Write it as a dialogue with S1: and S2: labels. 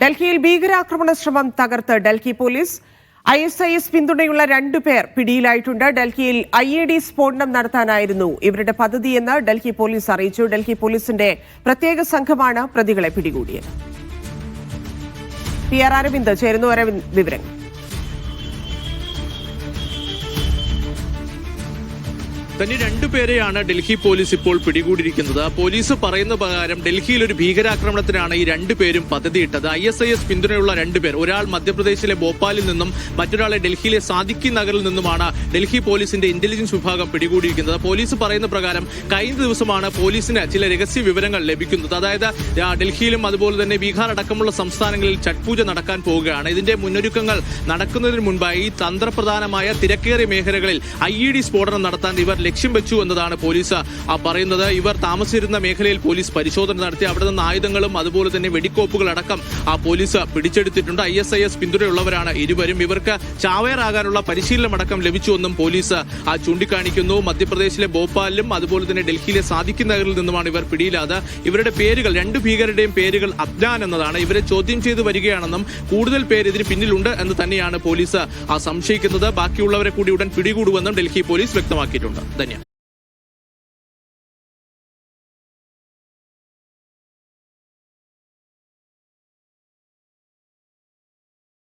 S1: ഡൽഹിയിൽ ഭീകരാക്രമണ ശ്രമം തകർത്ത് Delhi police I S I S പിന്തുണയുള്ള രണ്ടുപേർ പിടിയിലായിട്ടുണ്ട്. ഡൽഹിയിൽ ഐ എ ഡി സ്ഫോടനം നടത്താനായിരുന്നു ഇവരുടെ പദ്ധതിയെന്ന് ഡൽഹി പോലീസ് അറിയിച്ചു. ഡൽഹി പോലീസിന്റെ പ്രത്യേക സംഘമാണ് പ്രതികളെ പിടികൂടിയത്. പി ആർ അരവിന്ദ് ചേരുന്നു. അരവിന്ദ് വിവരങ്ങൾ.
S2: തന്നെ രണ്ടുപേരെയാണ് ഡൽഹി പോലീസ് ഇപ്പോൾ പിടികൂടിയിരിക്കുന്നത്. പോലീസ് പറയുന്ന പ്രകാരം ഡൽഹിയിൽ ഒരു ഭീകരാക്രമണത്തിനാണ് ഈ രണ്ടുപേരും പദ്ധതിയിട്ടത്. ഐ എസ് ഐ എസ് പിന്തുണയുള്ള രണ്ടുപേർ ഒരാൾ മധ്യപ്രദേശിലെ ഭോപ്പാലിൽ നിന്നും മറ്റൊരാളെ ഡൽഹിയിലെ സാദിക്കി നഗറിൽ നിന്നുമാണ് ഡൽഹി പോലീസിന്റെ ഇന്റലിജൻസ് വിഭാഗം പിടികൂടിയിരിക്കുന്നത്. പോലീസ് പറയുന്ന പ്രകാരം കഴിഞ്ഞ ദിവസമാണ് പോലീസിന് ചില രഹസ്യ വിവരങ്ങൾ ലഭിക്കുന്നത്. അതായത് ഡൽഹിയിലും അതുപോലെ തന്നെ ബീഹാർ അടക്കമുള്ള സംസ്ഥാനങ്ങളിൽ ചട്ട്പൂജ നടക്കാൻ പോവുകയാണ്. ഇതിന്റെ മുന്നൊരുക്കങ്ങൾ നടക്കുന്നതിന് മുൻപായി തന്ത്രപ്രധാനമായ തിരക്കേറിയ മേഖലകളിൽ ഐ ഇ ഡി സ്ഫോടനം നടത്താൻ ഇവർ ലക്ഷ്യം വെച്ചു എന്നതാണ് പോലീസ് പറയുന്നത്. ഇവർ താമസിച്ചിരുന്ന മേഖലയിൽ പോലീസ് പരിശോധന നടത്തി. അവിടെ നിന്ന് ആയുധങ്ങളും അതുപോലെ തന്നെ വെടിക്കോപ്പുകൾ അടക്കം ആ പോലീസ് പിടിച്ചെടുത്തിട്ടുണ്ട്. ഐ എസ് ഐ എസ് പിന്തുണയുള്ളവരാണ് ഇരുവരും. ഇവർക്ക് ചാവേറാകാനുള്ള പരിശീലനം അടക്കം ലഭിച്ചുവെന്നും പോലീസ് ചൂണ്ടിക്കാണിക്കുന്നു. മധ്യപ്രദേശിലെ ഭോപ്പാലിലും അതുപോലെ തന്നെ ഡൽഹിയിലെ സാദിഖ് നഗറിൽ നിന്നുമാണ് ഇവർ പിടിയിലാത് ഇവരുടെ പേരുകൾ രണ്ട് ഭീകരരുടെയും പേരുകൾ അബ്ദാൻ എന്നതാണ്. ഇവരെ ചോദ്യം ചെയ്തു വരികയാണെന്നും കൂടുതൽ പേര് ഇതിന് പിന്നിലുണ്ട് എന്ന് തന്നെയാണ് പോലീസ് സംശയിക്കുന്നത്. ബാക്കിയുള്ളവരെ കൂടി ഉടൻ പിടികൂടുമെന്നും ഡൽഹി പോലീസ് വ്യക്തമാക്കിയിട്ടുണ്ട്. Да нет.